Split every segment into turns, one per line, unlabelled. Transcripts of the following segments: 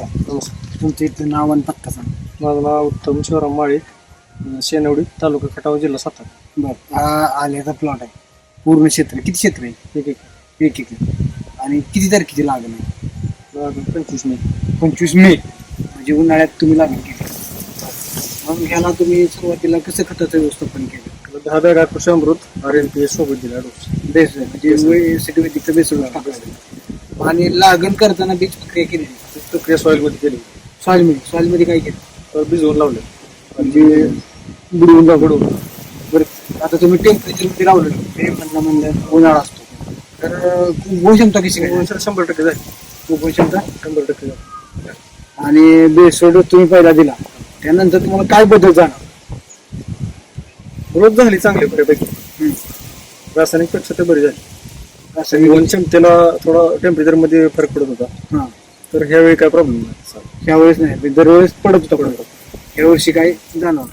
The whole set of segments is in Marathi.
नमस्कार. तुमचं इथलं नाव आणि पत्ता सांग.
माझं नाव उत्तम शिवराम माळी शेनवडी तालुका खटाव जिल्हा सातारा.
बरं हा आल्याचा प्लॉट आहे. पूर्ण क्षेत्र किती क्षेत्र आहे?
एक एक
एक एक आणि किती तारखेची लागण आहे?
पंचवीस मे.
पंचवीस मे. म्हणजे उन्हाळ्यात तुम्ही लागण केली. मग ह्याला तुम्ही सुरुवातीला कसं खताचं व्यवस्थापन केलं?
दहा बॅगा Krishi Amrut R N P S सोबत दिला डोस.
बेस म्हणजे सिटीवैदिकचं बेस टाकायचं आणि लागण करताना बीज प्रक्रिया केली.
प्रक्रिया सॉईलमध्ये केली.
सॉइलमध्ये सॉइलमध्ये काय केलं?
तर भिजवून लावले.
म्हणजे बुडवून लागवड बरं आता तुम्ही टेम्परेचरमध्ये लावलं. ते म्हणलं म्हणलं उन्हाळा असतो. तर उगवण क्षमता कशी काय
दोनशे शंभर टक्के जाईल
उगवण क्षमता
शंभर टक्के जाईल
आणि बेसोड तुम्ही पहिला दिला. त्यानंतर तुम्हाला काय बदल जाणार?
ग्रोथ झाली चांगली बऱ्यापैकी. रासायनिकपेक्षा ते बरी झाली.
असं
जीवन क्षमतेला थोडा टेम्परेचरमध्ये फरक पडत होता.
हा.
तर ह्यावेळी काय प्रॉब्लेम नाही. असा.
त्यावेळेस नाही पण दरवेळेस पडत होता पडत ह्या वर्षी काय जाणार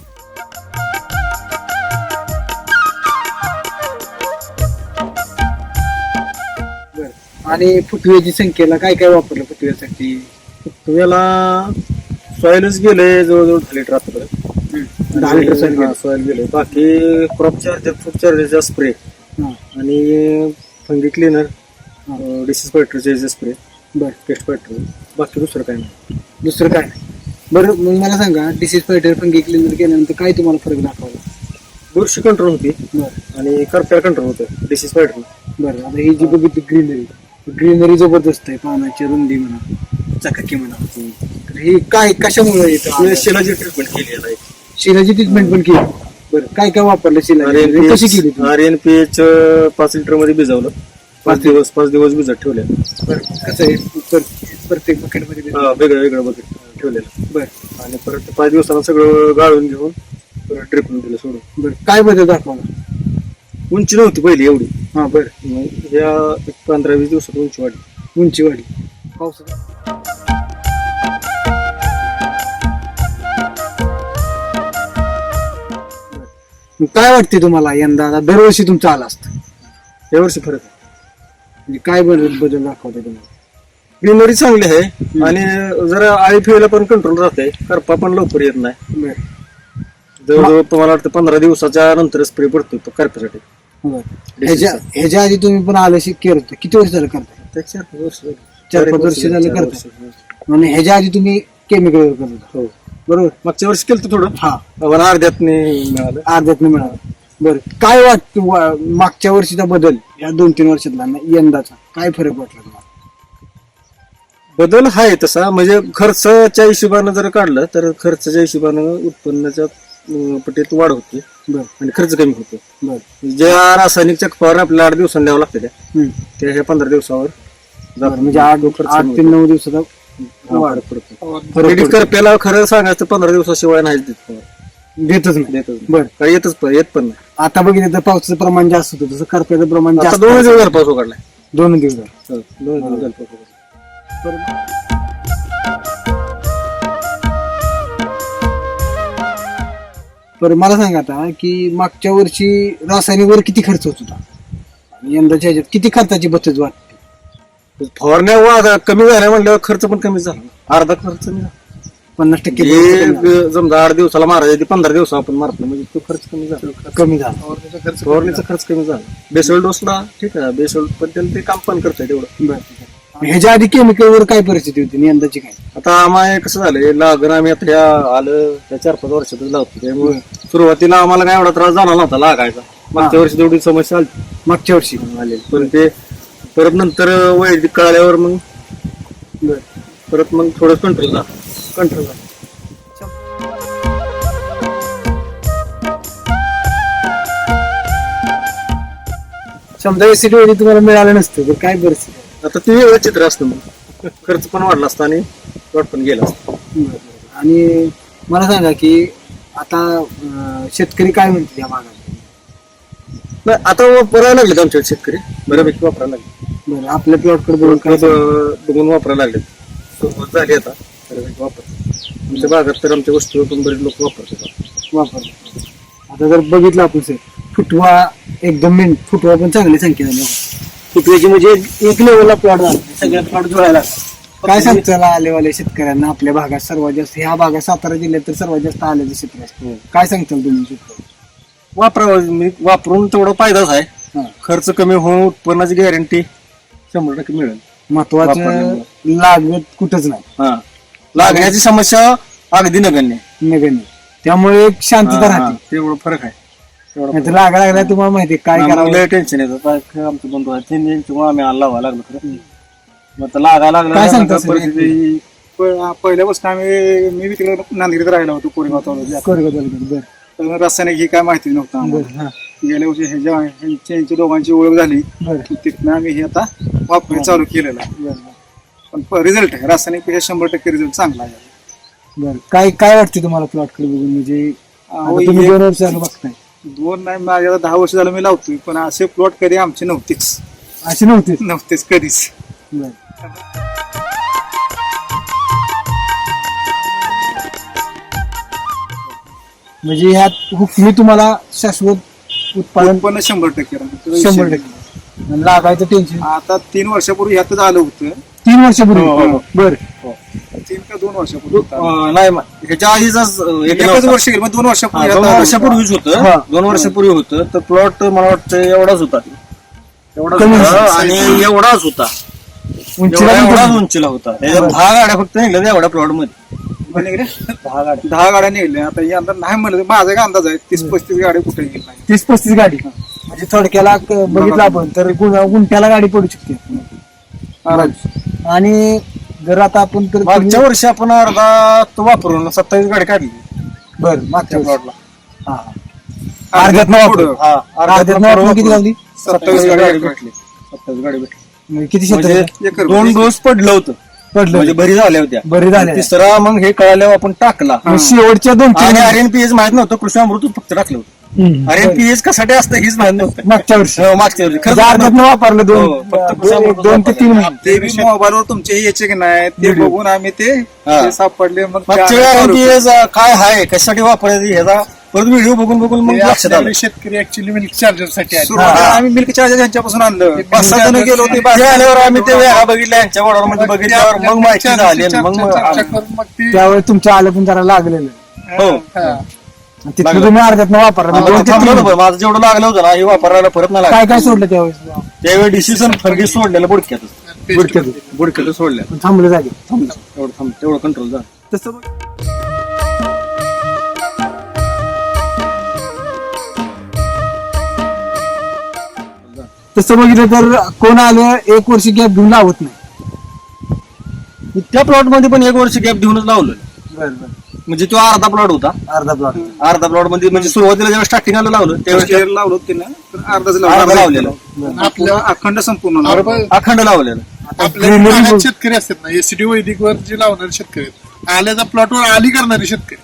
बरं. आणि फुटव्याची संख्येला काय काय वापरलं फुटव्यासाठी?
तुम्हाला सॉईलच गेले जवळजवळ दहा लिटर आतापर्यंत
दहा लिटर soil गेलं.
सॉईल गेले. बाकी क्रॉप चार्जर फ्रूट चार्जरचा स्प्रे आणि फंगी क्लिनर डिसीज फायटरचे स्प्रे
बरं
पेस्ट फायटर बाकी दुसरं काय नाही.
दुसरं काय नाही. बरं मग मला सांगा डिसीज फायटर फंगी क्लिनर केल्यानंतर काय तुम्हाला फरक दाखवला
बुरशी कंट्रोल होती.
बरं.
आणि करप्या कंट्रोल होतं डिसीज फायटर
बरं आता ही जी बघितली ग्रीनरी ग्रीनरी जबरदस्त आहे पानाची रुंदी म्हणा चकाकी म्हणा. तर ही काय कशामुळे येतं?
शिलाची ट्रीटमेंट केली आहे
शिलाची ट्रीटमेंट पण केली. बरं काय काय वापरलं शिला कशी केली?
आर एन पी एच पाच लिटरमध्ये भिजवलं. पाच दिवस पाच दिवस भिजत ठेवले
बरं कसं आहे पर- प्रत्येक बकेटमध्ये
वेगळं वेगळं बघित ठेवलेलं.
बरं.
आणि परत पाच दिवसांना सगळं गाळून घेऊन परत ड्रिपून दिलं सोडून.
बरं काय बदल दाखवला
उंची नव्हती पहिली एवढी.
हा बरं.
मग या एक पंधरा वीस दिवसात उंची वाढली.
उंची वाढली. मग काय वाटते तुम्हाला? यंदा आता दरवर्षी तुमचं आलं असतं.
या वर्षी फरक आहे.
म्हणजे काय बदल बदल दाखवते तुम्हाला?
ग्रीनरी चांगली आहे. आणि जरा आळी फिरायला पण कंट्रोल राहते करपा पण लवकर येत नाही.
बरं.
जवळजवळ तुम्हाला वाटतं पंधरा दिवसाच्या नंतर स्प्रे पडतो तो करप्यासाठी.
बरं. ह्याच्या ह्याच्या आधी तुम्ही पण आलं केलं होतं. किती वर्ष झालं करता
ते चार पाच वर्ष झाली.
चार पाच वर्ष झालं
चार. वर्ष.
आणि ह्याच्या आधी तुम्ही केमिकल करत होता.
हो.
बरोबर.
मागच्या वर्षी केलं थोडं.
हा.
पण अर्ध्यात मिळालं.
अर्ध्यात मिळालं. बरं. काय वाटतं मागच्या वर्षीचा बदल या दोन तीन वर्षातला ना यंदाचा? काय फरक वाटला तुम्हाला?
बदल आहे तसा. म्हणजे खर्चाच्या हिशोबानं जर काढलं तर खर्चाच्या हिशोबानं उत्पन्नाच्या अं, पटीत वाढ होते.
बरं.
आणि खर्च कमी होतो.
बरं.
ज्या रासायनिक चकपावर आपल्याला आठ दिवसांनी द्यावं लागतं त्या.
हम्म.
त्या ह्या पंधरा दिवसावर.
बरं, म्हणजे आठ आठ ते नऊ दिवसाचा. वाढ.
पडतो. क्रेडिट. करप्याला खरं सांगायचं तर पंधरा दिवसाशिवाय नाहीच देत.
देतच नाही.
देतच नाही.
बरं.
काय येतच येत पण नाही.
आता बघितलं तर पावसाचं प्रमाण जास्त होतं. तसं करप्याचं प्रमाण
आता
जास्त
दोन दिवस झाला पाऊस उघडलाय.
दोन दिवस झाले.
हो, दोन दिवस झाले पाऊस उघडलाय.
बरं. मला सांगा आता की मागच्या वर्षी रासायनिकवर किती खर्च होत होता? आणि यंदाच्या ह्याच्यात किती खर्चाची बचत वाटते?
फवारण्या वा- कमी झाल्या म्हणल्यावर खर्च पण कमी झाला. अर्धा खर्च कमी झाला.
पन्नास टक्के
हे समजा आठ दिवसाला मारायचे ते पंधरा दिवस आपण मारतो म्हणजे तो खर्च कमी झाला.
कमी झाला.
फवारणीचा खर्च कमी झाला. बेसोल डोसला ठीक आहे बेसोल पण त्याला ते काम पण करतंय तेवढं.
ह्याच्या आधी केमिकलवर काय परिस्थिती होती? आणि यंदाची काय?
आता आम्हाला कसं झालंय लागण आम्ही आता ह्या आलं त्या चार पाच वर्षातच लावतो त्यामुळे सुरुवातीला आम्हाला काय एवढा त्रास झाला नव्हता लागायचा. मागच्या वर्षी तेवढी समस्या आली.
मागच्या वर्षी.
आलेली. पण ते परत नंतर वैदिक कळाल्यावर मग
बरं.
परत मग थोडं कंट्रोल झालं.
कंट्रोल समजा एसिड वैदिक तुम्हाला मिळालं नसतं तर काय परिस्थिती
आता ते वेगळं चित्र असतं मग. खर्च पण वाढला असता आणि वाट पण गेला असता.
आणि मला सांगा की आता अं, शेतकरी काय म्हणतील या भागात?
नाही आता वापरायला लागलेत आमच्या शेतकरी? बऱ्यापैकी वापरायला लागले.
बरं आपल्या प्लॉटकडे बघून काय
बघून वापरायला लागलेत. सुरुवात झाली आता. आमच्या भागात तर आमच्या वस्तूवर पण बरेच लोक वापरतात
वापर आता जर बघितलं आपण सर फुटवा एकदम मेन फुटवा पण चांगली संख्या झाली फुटव्याची म्हणजे एक- लेवलला प्लॉट झाला सगळ्या प्लॉट जुळायला. काय सांगताल आलेवाले शेतकऱ्यांना आपल्या भागात सर्वात जास्त ह्या भागात सातारा जिल्ह्यात तर सर्वात जास्त आल्याचे शेतकरी असतात.
हो.
काय सांगताल तुम्ही शेतकरी
वापरावं मी वापरून तेवढं फायदाच आहे
हा.
खर्च कमी होऊन उत्पन्नाची गॅरंटी शंभर टक्के मिळेल
महत्वाचं
वापरल्यामुळे.
लागत कुठंच नाही
हा लागण्याची समस्या अगदी नगण्य.
नगण्य. त्यामुळे एक शांतता
हा, हा,
राहते.
तेवढं फरक आहे. तेवढा
नाहीतर लागा लागला तुम्हाला माहिती आहे काय
आम्हाला
करावं
लय टेन्शन येतं. काय आमचं बंधू आहे. त्यांनी यांच्यामुळे आम्ही आला लावा लागलो खरं. मग आता लागा लागला
सांगता सर?
परिस्थिती
पहिल्यापासून आम्ही मी तिकडे नांदेडीत राहिलो होतो कोरेगाव तालुक्यात
कोरगाव तालुक्यात. बरं.
तर रासायनिक ही काय माहिती नव्हतं आम्हाला.
बरं हा.
गेल्या वर्षी ह्याच्या ह्यांच्या ह्यांच्या दोघांची ओळख झाली.
बरं.
तिथनं आम्ही हे आता वापरायला चालू केलेलं आहे.
बरं.
पण रिझल्ट आहे. रासायनिकपेक्षा शंभर टक्के रिझल्ट चांगला आहे.
बरं. काय काय वाटते तुम्हाला प्लॉटकडे बघून? म्हणजे
अहो,
तुम्ही दोन वर्ष झालं बघताय.
दोन नाही माझ्या दहा वर्ष झालं मी लावतोय पण असे प्लॉट कधी आमचे नव्हतेच.
असे नव्हते
नव्हतेच कधीच.
बरं. म्हणजे ह्यात हुकमी तुम्हाला शाश्वत उत्पादन
उत्पन्न शंभर टक्के राहतं.
शंभर टक्के. लागायचं टेन्शन
आता तीन वर्षापूर्वी ह्यातच आलं होतं.
तीन वर्षापूर्वी?
हो, हो, हो.
बर.
तीन का दोन वर्षापूर्वी होतं.
नाही ह्याच्या आधीच एक
एकच. वर्ष गेलं मग दोन
हा,
वर्षापूर्वी
दोन
ह्यात आलं
वर्षापूर्वीच
हा.
होतं. दोन वर्षापूर्वी होतं. तर प्लॉट मला वाटतं एवढाच होता. एवढाच
कमी
होता
होता.
आणि एवढाच होता.
उंचीला
एवढा- एवढाच. उंचीला होता. दहा गाड्या फक्त निघल्या एवढ्या प्लॉटमध्ये
पण इकडे दहा गाड्या निघल्या. आता यंदा नाही म्हणलं. तर माझा एक अंदाज आहे. तीस पस्तीस गाड्या कुठे गेल्या नाही.
तीस पस्तीस गाडी. म्हणजे थोडक्याला क- बघितलं आपण तर गुण- गुंठ्याला गाडी पडू शकते. आणि जर आता आपण तर
मागच्या वर्षी आपण अर्धा तो वापरून सत्तावीस गाडी काढली.
बर मागच्या वर्षी.
प्लॉटला
हा, वापरून.
हा
अर्ध्यातनं वापरून किती गावली
सत्तावीस गाडी भेटली. सत्तावीस गाडी भेटली.
म्हणजे किती
म्हणजे
क्षेत्र
एकर
दोन डोस पडलं होतं.
पडलं
म्हणजे बरी झाल्या होत्या.
बरी झाले
तिसरा मग हे कळाल्यावर आपण टाकला.
शेवटच्या दोन
आणि
तीन
आर एन पी एच माहीत नव्हतं कृषी अमृत फक्त टाकलं होतं.
हम्म.
आर एन पी एच कशासाठी असतं? हेच नव्हतं.
मागच्या वर्षी.
हो, मागच्या वर्षी.
म्हणजे अर्ध्यातनं वापरलं
हो,
दोन
फक्त
दोन ते तीन महिने.
ते बी मोबाईलवर तुमचे हे यायचे की नाही ते बघून आम्ही ते
हा.
सापडले मग
काय आहे? कशासाठी वापरायचं ह्याचा परत व्हिडिओ बघून बघून मग लक्षात आलं.
शेतकरी ऍक्च्युली मिल्क
चार्जरसाठी आम्ही मिल्क चार्जर यांच्यापासून आणलं. पाच सहा जण गेलो ते
ते आल्यावर आम्ही ते वेळा बघितल्या यांच्या वडामध्ये बघितल्यावर मग माहिती झाली मग
त्यावेळेस तुमच्या आलं पण जरा लागलेलं.
हो.
हा.
तुम्ही अर्ध्यातनं वापरलं
आता
दोन ते
थांबलो
तीन
होतो, माझं जेवढं लागलं होतं ना हे वापरायला परत नाही लागलं.
काय काय सोडलं त्यावेळेस?
त्यावेळी डिसिजन फरगी सोडलेलं
Paste
बुडक्यात
बुडक्यातच. सोडल्या
पण थांबलं जागे.
एवढं थांब तेवढं कंट्रोल झालं.
तसं बघ- तसं बघितलं तर कोण आलं एक वर्ष गॅप घेऊन लावत नाही.
त्या प्लॉटमध्ये पण एक वर्ष गॅप देऊनच लावलं
बरं बरं.
म्हणजे तो अर्धा प्लॉट होता.
अर्धा प्लॉट
अर्धा प्लॉटमध्ये म्हणजे सुरुवातीला जेव्हा स्टार्टिंगला लावलं त्यावेळेस
केअर लावलं होतं त्यानं तर अर्धाच
अर्धा
लावलं
लावलेलं
आपल्या अखंड संपूर्ण लावलं.
बरोबर.
अखंड लावलेलं.
आपल्या. शेतकरी असतात ना एसीडी वैदिक वर जे लावणारे शेतकरी आहेत आल्याचा प्लॉटवर आली करणारे शेतकरी.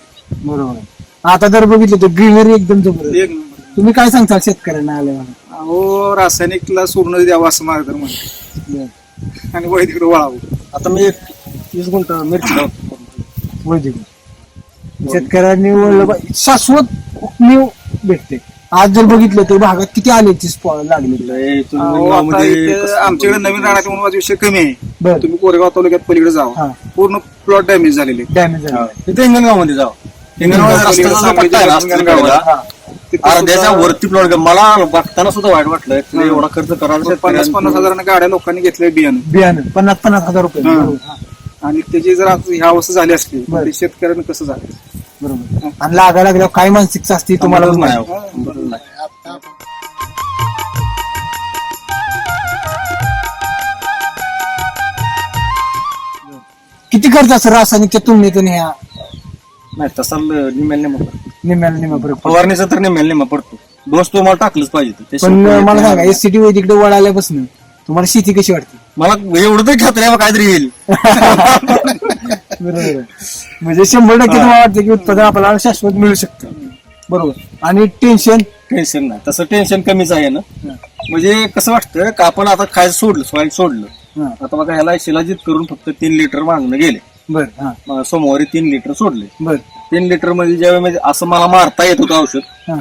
बरोबर आहे. आता जर बघितलं तर ग्रीनरी एकदम जबरदस्त.
एक नंबर.
तुम्ही काय सांगता शेतकऱ्यांना आले मला
अहो रासायनिकला सोडून द्यावं असं माझं तर म्हणतं. आणि वैदिकडे वळावं.
आता मी एक तीस गुंठ मिरची लावतो.
वैदिक. शेतकऱ्यांनी पाहिजे. शाश्वत उपनीव भेटते. आज जर बघितलं तर भागात किती आले ती स्पॉट लागले.
लय तुम्ही
अहो, आता
गावामध्ये
इथे
कसं-
आमच्याकडे नवीन राहण्याचा म्हणून विषय कमी आहे.
बर.
तुम्ही कोरेगाव तालुक्यात पलीकडे
हा.
जावा पूर्ण प्लॉट डॅमेज झालेले.
डॅमेज
हा.
झाले
तिथे हिंगणगावमध्ये जाऊ हिंगणगाव रस्त्याचा जो पट्टा आहे ना, हिंगणगावला, अर्ध्याच्या वरती प्लॉट मला बघताना सुद्धा वाईट वाटलं. एवढा खर्च करायला
पन्नास पन्नास हजारांना गाड्या लोकांनी घेतल्या बियाणं.
बियाणं. पन्नास पन्नास हजार रुपये.
हा.
बरोबर हा.
आणि त्याची जर आता ह्या अवस्था झाली असली तर. ते शेतकऱ्यांना कसं झालं
बरोबर आणि लागायला लागल्यावर काय मानसिकता असते तुम्हाला
तुम्हाला नाही नाही.
किती खर्च असतो रासायनिकच्या तुलनेत आणि ह्या
नाही तसा निमेल निमा पडतो
निम्मा फरक पडतो.
फवारणीचा तर निमेल निमा पडतो डोस तो मला टाकलंच पाहिजे ते.
पण मला सांगा एस सिटी तिकडे वळाल्यापासून तुम्हाला शेती कशी वाटते?
मला एवढं तरी खात्री आहे, काहीतरी येईल.
बरोबर आहे. म्हणजे शंभर टक्के तुम्हाला वाटतं की उत्पादन आपल्याला शाश्वत मिळू शकतं. बरोबर. आणि टेन्शन
टेन्शन नाही. तसं टेन्शन कमीच आहे ना. म्हणजे कसं वाटतं का आपण आता खायचं सोडलं सॉईल सोडलं. आता बघा ह्याला शिलाजीत करून फक्त तीन लिटर मागणं गेले.
बर हा.
मग सोमवारी तीन लिटर सोडले.
बर.
तीन लिटरमध्ये ज्यावेळी म्हणजे असं मला मारता येत होतं औषध.
हा.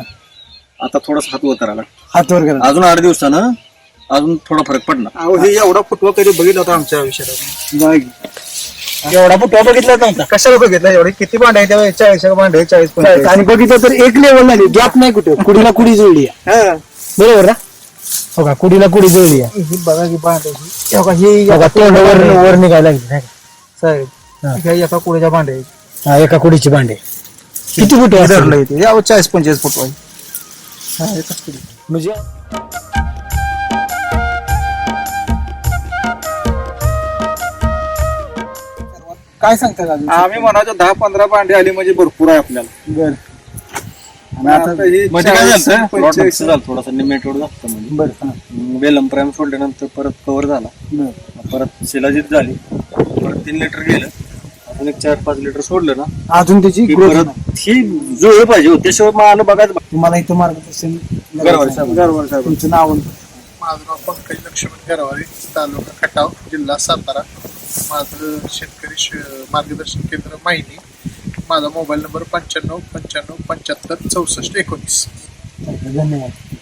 आता थोडस हात वर करायला.
हातवर करा
अजून आठ दिवसानं अजून थोडा फरक पडणार
अहो हे एवढा फुटवा कधी बघितला होता आमच्या आयुष्यात.
एवढा फुटवा बघितला नव्हता
कशाला बघितला एवढे किती भांडे आहेत तेव्हा चाळीस भांडे चाळीस पंचेचाळीस.
आणि बघितलं तर एक लेवल झाली गॅप नाही कुठे कुडीला कुडी जुळली आहे.
हा.
बरोबर ना हो का कुडीला कुडी जुळली आहे
ही बघा की भांडे ही. हो का, ही
हो का, तोंड वर वर निघायला लागली नाही का?
साहेब
हा.
एका कुड्याच्या भांडे आहेत.
हा, एका कुडीची भांडे किती फुट
हे धरलं इथे यावं चाळीस पंचेचाळीस फुटवा आहे. हा, एकच कुडी.
म्हणजे काय सांगता का अजून?
आम्ही म्हणायचो दहा पंधरा भांडे आली म्हणजे भरपूर आहे आपल्याला.
बर.
आणि आता ही
मध्ये काय
चाळीस,
झालं?
पंचेचाळीस.
झालं थोडासा निमेटोड झालं म्हणजे.
बर हा,
वेलम प्राईम सोडल्यानंतर परत कव्हर झाला.
बर.
परत शिलाजीत झाली. परत तीन लिटर गेलं. अजून एक चार पाच लिटर सोडलं ना.
अजून त्याची
की परत ही जुळलं पाहिजे. हो. त्याशिवाय मग आलं बघायचं
तुम्हाला इथं मार्गदर्शन
गरवारे साहेब.
गरवारे साहेब.
तुमचं नाव
माझं नाव पंकज लक्ष्मण गरवारे तालुका खटाव जिल्हा सातारा. माझं शेतकरी श- मार्गदर्शन केंद्र माहिती. माझा मोबाईल नंबर पंच्याण्णव पंच्याण्णव पंच्याहत्तर चौसष्ट एकोणीस
धन्यवाद.